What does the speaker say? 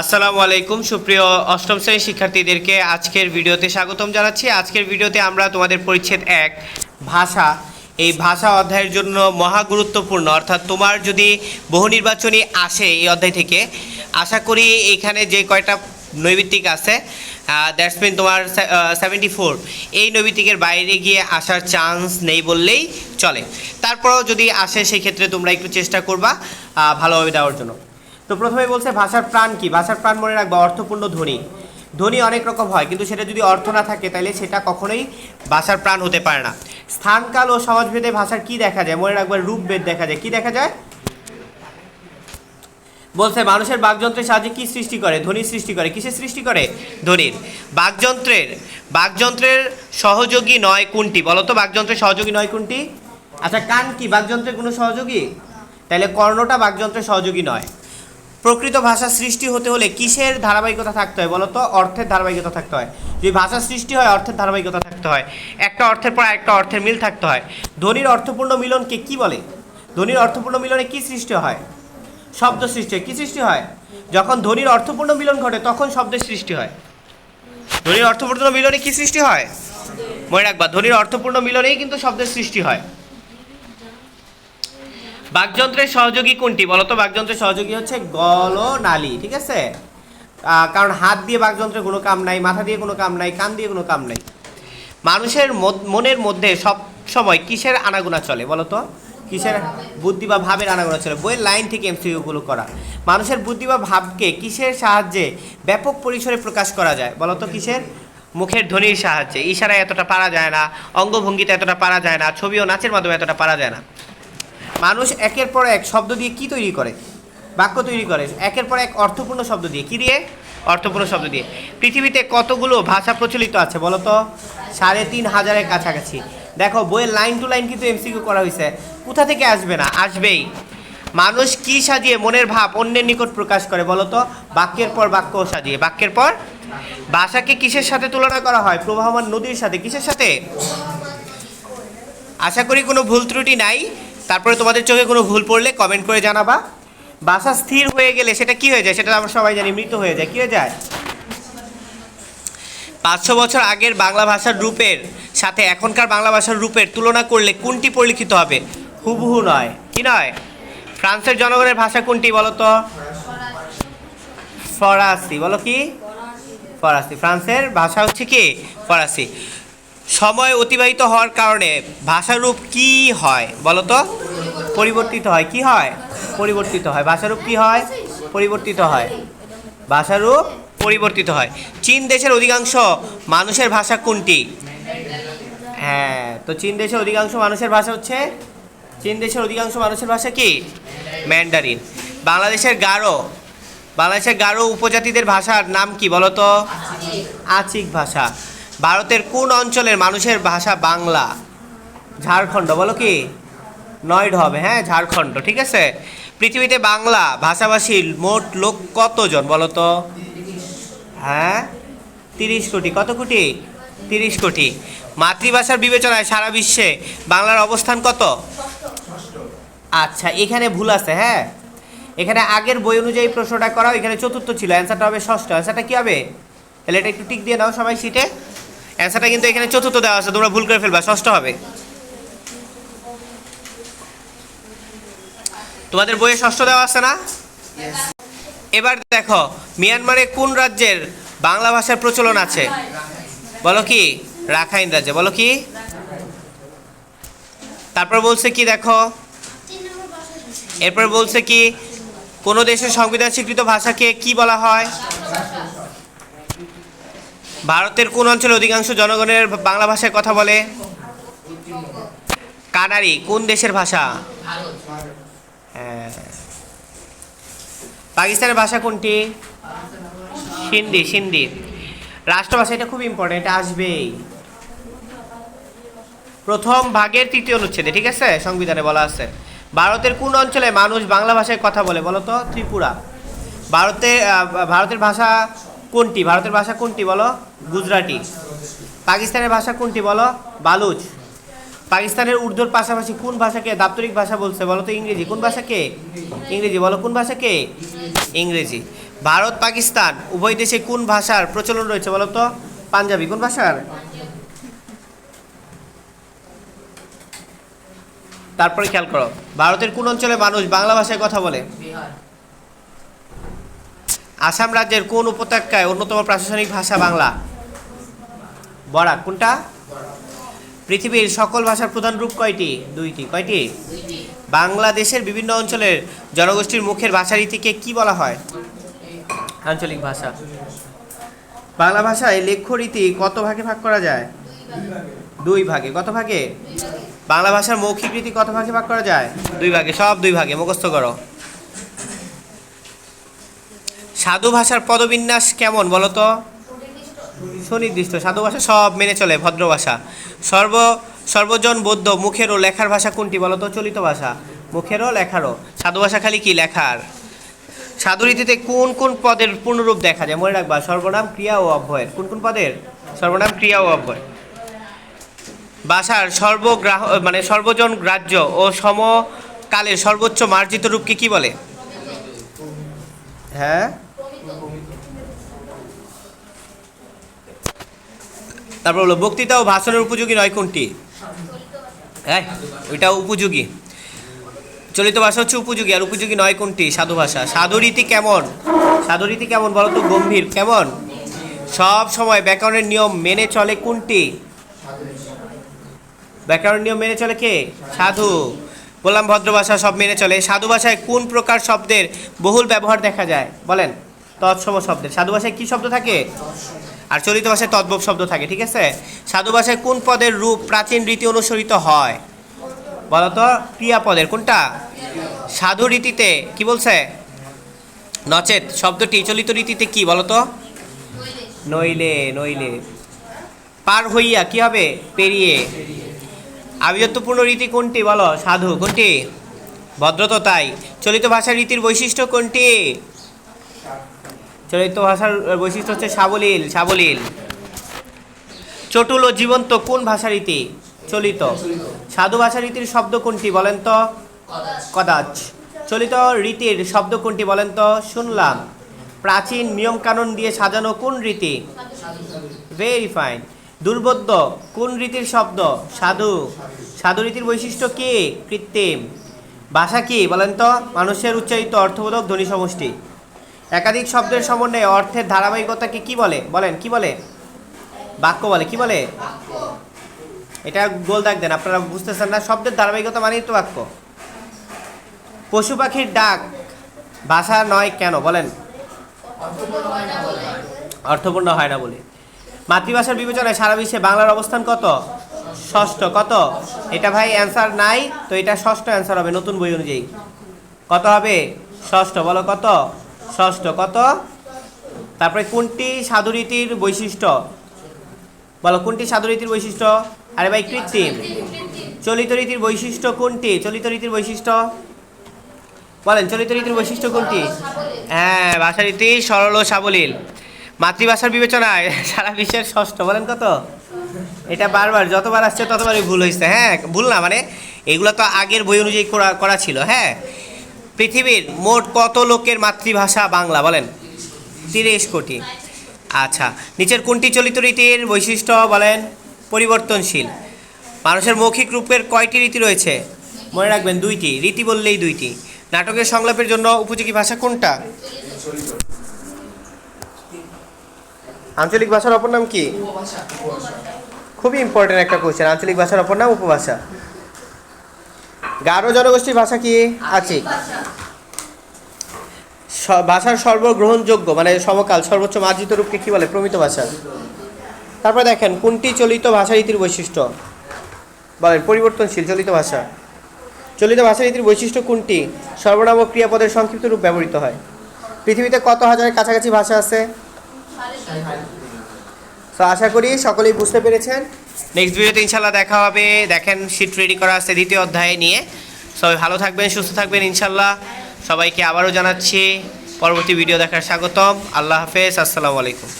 আসসালামু আলাইকুম, সুপ্রিয় অষ্টম শ্রেণির শিক্ষার্থীদেরকে আজকের ভিডিওতে স্বাগতম জানাচ্ছি। আজকের ভিডিওতে আমরা তোমাদের পরিচ্ছেদ এক, ভাষা। এই ভাষা অধ্যায়ের জন্য মহা গুরুত্বপূর্ণ, অর্থাৎ তোমার যদি বহু নির্বাচনী আসে এই অধ্যায় থেকে, আশা করি এখানে যে কয়টা নৈবিত্তিক আছে দ্যাটস মিন তোমার সেভেন্টি ফোর এই নৈবিত্তিকের বাইরে গিয়ে আসার চান্স নেই বললেই চলে। তারপরেও যদি আসে সেই ক্ষেত্রে তোমরা একটু চেষ্টা করবা ভালোভাবে দেওয়ার জন্য। তো প্রথমে বলছে ভাষার প্রাণ কি? ভাষার প্রাণ মনে রাখবা, অর্থপূর্ণ ধ্বনি। ধ্বনি অনেক রকম হয়, কিন্তু সেটা যদি অর্থ না থাকে তাহলে সেটা কখনোই ভাষার প্রাণ হতে পারে না। স্থানকাল ও সমাজভেদে ভাষার কি দেখা যায়? মনে রাখবার রূপভেদ দেখা যায়। কি দেখা যায়? বলছে, মানুষের বাকযন্ত্রের সাহায্যে কি সৃষ্টি করে? ধ্বনির সৃষ্টি করে। কিসের সৃষ্টি করে? ধ্বনির। বাকযন্ত্রের বাকযন্ত্রের সহযোগী নয় কোনটি? বলো তো বাকযন্ত্রের সহযোগী নয় কোনটি? আচ্ছা কান কি? বাকযন্ত্রের কোনো সহযোগী? তাহলে কর্ণটা বাকযন্ত্রের সহযোগী নয়। প্রকৃত ভাষা সৃষ্টি হতে হলে কিসের ধারাবাহিকতা থাকতে হয় বলো তো অর্থের ধারাবাহিকতা থাকতে হয়। যদি ভাষা সৃষ্টি হয়, অর্থের ধারাবাহিকতা থাকতে হয়। একটা অর্থের পর একটা অর্থের মিল থাকতে হয়। ধ্বনির অর্থপূর্ণ মিলনকে কি বলে? ধ্বনির অর্থপূর্ণ মিলনে কি সৃষ্টি হয়? শব্দ সৃষ্টি হয়। কি সৃষ্টি হয়? যখন ধ্বনির অর্থপূর্ণ মিলন ঘটে, তখন শব্দের সৃষ্টি হয়। ধ্বনির অর্থপূর্ণ মিলনে কি সৃষ্টি হয়? মনে রাখবা, ধ্বনির অর্থপূর্ণ মিলনেই কিন্তু শব্দের সৃষ্টি হয়। বাকযন্ত্রের সহযোগী কোনটি? বলতো বাকযন্ত্রের সহযোগী হচ্ছে গলনালী ঠিক আছে? কারণ হাত দিয়ে বাকযন্ত্রের কোনো কাম নাই, মাথা দিয়ে কোনো কাম নাই, কান দিয়ে কোনো কাম নাই। মানুষের মনের মধ্যে সব সময় কিসের আনাগোনা চলে বলতো? কিসের বুদ্ধি বা ভাবের আনাগোনা চলে? বইয়ের লাইন থেকে এমসিকিউগুলো করা। মানুষের বুদ্ধি বা ভাবকে কিসের সাহায্যে ব্যাপক পরিসরে প্রকাশ করা যায়? বলতো কিসের? মুখের ধ্বনির সাহায্যে। ইশারায় এতটা পারা যায় না, অঙ্গভঙ্গিতে এতটা পারা যায় না ছবি ও নাচের মাধ্যমে এতটা পারা যায় না। মানুষ একের পর এক শব্দ দিয়ে কি তৈরি করে? বাক্য তৈরি করে। একের পর এক অর্থপূর্ণ শব্দ দিয়ে। কি দিয়ে? অর্থপূর্ণ শব্দ দিয়ে। পৃথিবীতে কতগুলো ভাষা প্রচলিত আছে বলো তো? সাড়ে তিন হাজারের কাছাকাছি। দেখো, বইয়ের লাইন টু লাইন কিন্তু এমসিকিউ করা হয়েছে। কোথা থেকে আসবে না? আসবেই। মানুষ কি সাজিয়ে মনের ভাব অন্যের নিকট প্রকাশ করে বলো তো? বাক্যের পর বাক্য সাজিয়ে। বাক্যের পর ভাষাকে কিসের সাথে তুলনা করা হয়? প্রবাহমান নদীর সাথে। কিসের সাথে? আশা করি কোনো ভুল ত্রুটি নাই। তারপরে তোমাদের চোখে কোনো ভুল পড়লে কমেন্ট করে জানাবা। ভাষা স্থির হয়ে গেলে সেটা কি হয়ে যায় সেটা আমরা সবাই জানি, মৃত হয়ে যায়, কি হয়ে যায়? পাঁচশো বছর আগের বাংলা ভাষার রূপের সাথে এখনকার বাংলা ভাষার রূপের তুলনা করলে কোনটি পরিলিখিত হবে? হুবহু নয়। কি নয়? ফ্রান্সের জনগণের ভাষা কোনটি বলো তো ফরাসি। বলো কি? ফরাসি। ফ্রান্সের ভাষা হচ্ছে কি? ফরাসি। সময় অতিবাহিত হওয়ার কারণে ভাষারূপ কি হয়, বলো তো? পরিবর্তিত হয়, কি হয়? পরিবর্তিত হয়। ভাষারূপ কি হয়? পরিবর্তিত হয়। ভাষারূপ পরিবর্তিত হয়। চীন দেশের অধিকাংশ মানুষের ভাষা কোনটি? হ্যাঁ তো চীন দেশের অধিকাংশ মানুষের ভাষা হচ্ছে? চীন দেশের অধিকাংশ মানুষের ভাষা কি? ম্যান্ডারিন। বাংলাদেশের গারো। বাংলাদেশের গারো উপজাতিদের ভাষার নাম কি, বলো তো? আচিক ভাষা। ভারতের কোন অঞ্চলের মানুষের ভাষা বাংলা? ঝাড়খণ্ড, বলো কি? নয়ড হবে হ্যাঁ ঝাড়খণ্ড, ঠিক আছে? পৃথিবীতে বাংলা ভাষাভাষীর মোট লোক কতজন বলো তো? হ্যাঁ তিরিশ কোটি, কত কোটি? তিরিশ কোটি। মাতৃভাষার বিবেচনায় সারা বিশ্বে বাংলার অবস্থান কত? আচ্ছা এখানে ভুল আছে হ্যাঁ? এখানে আগের বই অনুযায়ী প্রশ্নটা করা এখানে চতুর্থ ছিল, অ্যান্সারটা হবে ষষ্ঠ, অ্যান্সারটা কী হবে? তাহলে এটা একটু টিক দিয়ে দাও সবাই সিটে অ্যান্সারটা কিন্তু এখানে চতুর্থ দেওয়া আছে, তোমরা ভুল করে ফেলবা, ষষ্ঠ হবে। তোমাদের বইয়ে ষষ্ঠ দেওয়া আছে না? এবার দেখো, মিয়ানমারে কোন রাজ্যের বাংলা ভাষার প্রচলন আছে? বলো কি? রাখাইন রাজ্যে, বলো কি? তারপর বলছে কি, দেখো? এরপর বলছে কি, কোন দেশের সংবিধান স্বীকৃত ভাষাকে কি বলা হয়? ভারতের কোন অঞ্চলে অধিকাংশ জনগণের বাংলা ভাষায় কথা বলে? কানারি কোন দেশের ভাষা? হ্যাঁ। পাকিস্তানের ভাষা কোনটি? সিন্ধি সিন্ধি। রাষ্ট্রভাষা এটা খুব ইম্পর্টেন্ট এটা আসবেই। প্রথম ভাগের তৃতীয় অনুচ্ছেদে, ঠিক আছে? সংবিধানে বলা আছে। ভারতের কোন অঞ্চলে মানুষ বাংলা ভাষায় কথা বলে বলো তো ত্রিপুরা। ভারতে ভারতের ভাষা কোনটি? ভারতের ভাষা কোনটি বলো? গুজরাটি। পাকিস্তানের ভাষা কোনটি বলো? বালুচ। পাকিস্তানের উর্দুর পাশাপাশি কোন ভাষাকে দাপ্তরিক ভাষা বলছে বলো তো ইংরেজি? কোন ভাষাকে? ইংরেজি। বলো, কোন ভাষাকে? ইংরেজি। ভারত, পাকিস্তান, উভয় দেশে কোন ভাষার প্রচলন রয়েছে বলো তো? পাঞ্জাবি। কোন ভাষার? তারপরে খেয়াল করো। ভারতের কোন অঞ্চলে মানুষ বাংলা ভাষায় কথা বলে? আসাম রাজ্যের কোন উপত্যকায় অন্যতম প্রশাসনিক ভাষা বাংলা? বরাক। কোনটা? পৃথিবীর সকল ভাষার প্রধান রূপ কয়টি? দুইটি। কয়টি? বাংলাদেশের বিভিন্ন অঞ্চলের জনগোষ্ঠীর মুখের ভাষারীতিকে কি বলা হয়? আঞ্চলিক ভাষা। বাংলা ভাষায় লেখ্যরীতি কত ভাগে ভাগ করা যায়? দুই ভাগে। কত ভাগে। বাংলা ভাষার মৌখিক রীতি কত ভাগে ভাগ করা যায়? দুই ভাগে। সব দুই ভাগে। মুখস্থ করো। সাধু ভাষার পদবিন্যাস কেমন বলো তো? সুনির্দিষ্ট। সাধু ভাষা সব মেনে চলে, ভদ্র ভাষা। সর্ব, সর্বজন বৌদ্ধ, মুখের ও লেখার ভাষা কোনটি বলো তো? চলিত ভাষা। মুখেরও লেখারও। সাধু ভাষা খালি কি? লেখার। সাধু রীতিতে কোন কোন পদের পূর্ণরূপ দেখা যায়? মনে রাখবা, সর্বনাম, ক্রিয়া ও অব্যয়ের কোন কোন পদের? সর্বনাম, ক্রিয়া ও অব্যয়। ভাষার সর্বগ্রাহ মানে সর্বজন গ্রাহ্য ও সমকালের সর্বোচ্চ মার্জিত রূপকে কি বলে? হ্যাঁ? তারপর হলো বক্তৃতা ও ভাষণের উপযোগী নয় কোনটি? হ্যাঁ ওইটা উপযোগী। চলিত ভাষা হচ্ছে উপযোগী, আর উপযোগী নয় কোনটি? সাধু ভাষা। সাধু রীতি কেমন? সাধু রীতি কেমন বলো তো, গম্ভীর, কেমন? সব সময় ব্যাকরণের নিয়ম মেনে চলে কোনটি? ব্যাকরণের নিয়ম মেনে চলে কে? সাধু। বললাম, ভদ্র ভাষা সব মেনে চলে। সাধু ভাষায় কোন প্রকার শব্দের বহুল ব্যবহার দেখা যায়? বলেন, তৎসম শব্দের। সাধু ভাষায় কী শব্দ থাকে? আর চলিত ভাষায় তদ্ভব শব্দ থাকে, ঠিক আছে? সাধু ভাষায় কোন পদের রূপ প্রাচীন রীতি অনুসরিত হয়? বলতো ক্রিয়াপদের কোনটা? সাধু রীতিতে, কি বলছে? নচেত, শব্দটি চলিত রীতিতে কি বলতো নইলে নইলে। পার হইয়া কি হবে? পেরিয়ে। আবিয়ত্বপূর্ণ রীতি কোনটি, বলো? সাধু, কোনটি? ভদ্রত তাই। চলিত ভাষার রীতির বৈশিষ্ট্য কোনটি? চলিত ভাষার বৈশিষ্ট্য হচ্ছে সাবলীল সাবলীল। চটুল ও জীবন্ত কোন ভাষা রীতি? চলিত। সাধু ভাষা রীতির শব্দ কোনটি বলেন তো? কদাচ। চলিত রীতির শব্দ কোনটি বলেন তো? শুনলাম। প্রাচীন নিয়মকানুন দিয়ে সাজানো কোন রীতি? ভেরি ফাইন দুর্বোধ্য, কোন রীতির শব্দ? সাধু। সাধু রীতির বৈশিষ্ট্য কি? কৃত্রিম। ভাষা কি? বলেন তো। মানুষের উচ্চারিত অর্থবোধক ধ্বনি সমষ্টি। একাধিক শব্দের সমন্বয়ে অর্থের ধারাবাহিকতাকে কি বলে? বলেন, কি বলে? বাক্য বলে, কি বলে? এটা গোল দাগ দেন, আপনারা বুঝতেছেন না। শব্দের ধারাবাহিকতা মানেই তো বাক্য। পশু পাখির ডাক ভাষা নয় কেন? বলেন। অর্থপূর্ণ হয় না বলে। মাতৃভাষার বিবেচনায় সারা বিশ্বে বাংলার অবস্থান কত? ষষ্ঠ। কত? এটা ভাই অ্যান্সার নাই, তো এটা ষষ্ঠ অ্যান্সার হবে নতুন বই অনুযায়ী। কত হবে? ষষ্ঠ। বলো কত? ষষ্ঠ, কত? তারপরে কোনটি সাধুরীতির বৈশিষ্ট্য? বলো, কোনটি সাধুরীতির বৈশিষ্ট্য? আরে ভাই, কৃত্রিম। চলিত রীতির বৈশিষ্ট্য কোনটি? চলিত রীতির বৈশিষ্ট্য? বলেন, চলিত রীতির বৈশিষ্ট্য কোনটি? হ্যাঁ ভাষা রীতি সরল ও সাবলীল। মাতৃভাষার বিবেচনায় সারা বিশ্বের ষষ্ঠ, বলেন কত? এটা বারবার, যতবার আসছে ততবারই ভুল হয়েছে। হ্যাঁ ভুল না মানে এগুলো তো আগের বই অনুযায়ী করা করা ছিল। হ্যাঁ পৃথিবীর মোট কত লোকের মাতৃভাষা বাংলা বলেন? তিরিশ কোটি। আচ্ছা নিচের কোনটি চলিত রীতির বৈশিষ্ট্য বলেন? পরিবর্তনশীল। মানুষের মৌখিক রূপের কয়টি রীতি রয়েছে? মনে রাখবেন দুইটি, রীতি বললেই দুইটি। নাটকের সংলাপের জন্য উপযোগী ভাষা কোনটা? আঞ্চলিক ভাষার অপর নাম কি? খুবই ইম্পর্টেন্ট একটা কোয়েশ্চেন আঞ্চলিক ভাষার অপর নাম উপভাষা। গারো জনগোষ্ঠীর ভাষা কি? আছে ভাষার সর্বগ্রহণযোগ্য মানে সমকাল, সর্বোচ্চ মার্জিত রূপকে কী বলে? প্রমিত ভাষা। তারপর দেখেন, কোনটি চলিত ভাষা রীতির বৈশিষ্ট্য? বলেন, পরিবর্তনশীল, চলিত ভাষা। চলিত ভাষা রীতির বৈশিষ্ট্য কোনটি? সর্বনাম ক্রিয়াপদের সংক্ষিপ্ত রূপ ব্যবহৃত হয়। পৃথিবীতে কত হাজারের কাছাকাছি ভাষা আছে? তো আশা করি সকলেই বুঝতে পেরেছেন। নেক্সট ভিডিওতে ইনশাল্লাহ দেখা হবে। দেখেন, শিট রেডি করা আছে দ্বিতীয় অধ্যায়ে নিয়ে। সবাই ভালো থাকবেন, সুস্থ থাকবেন ইনশাল্লাহ সবাইকে আবারও জানাচ্ছি। পরবর্তী ভিডিও দেখার স্বাগতম। আল্লাহ হাফেজ আসসালামু আলাইকুম।